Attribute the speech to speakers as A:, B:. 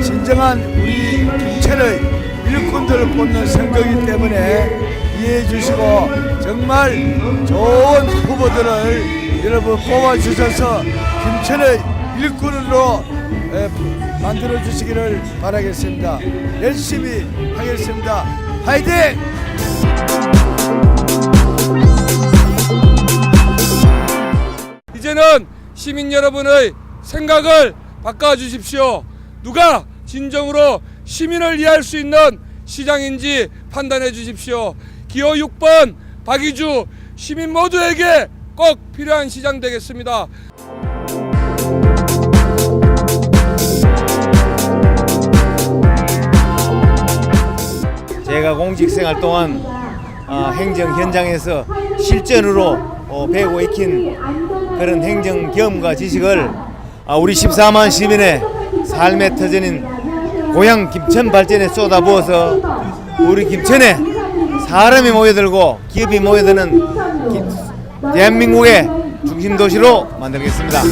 A: 진정한 우리 김천의 일꾼들을 뽑는 선거이기 때문에 이해해 주시고 정말 좋은 후보들을 여러분 뽑아 주셔서 김천의 일꾼으로 에, 만들어 주시기를 바라겠습니다. 열심히 하겠습니다. 화이팅!
B: 이제는 시민 여러분의 생각을 바꿔 주십시오. 누가 진정으로 시민을 이해할 수 있는 시장인지 판단해 주십시오. 기호 6번 박이주 시민 모두에게 꼭 필요한 시장 되겠습니다.
C: 제가 공직생활 동안 어, 행정 현장에서 실전으로 어, 배우고 익힌 그런 행정 경험과 지식을 아, 우리 14만 시민의 삶의 터전인 고향 김천 발전에 쏟아부어서 우리 김천에 사람이 모여들고 기업이 모여드는 기- 대한민국의 중심 도시로 만들겠습니다.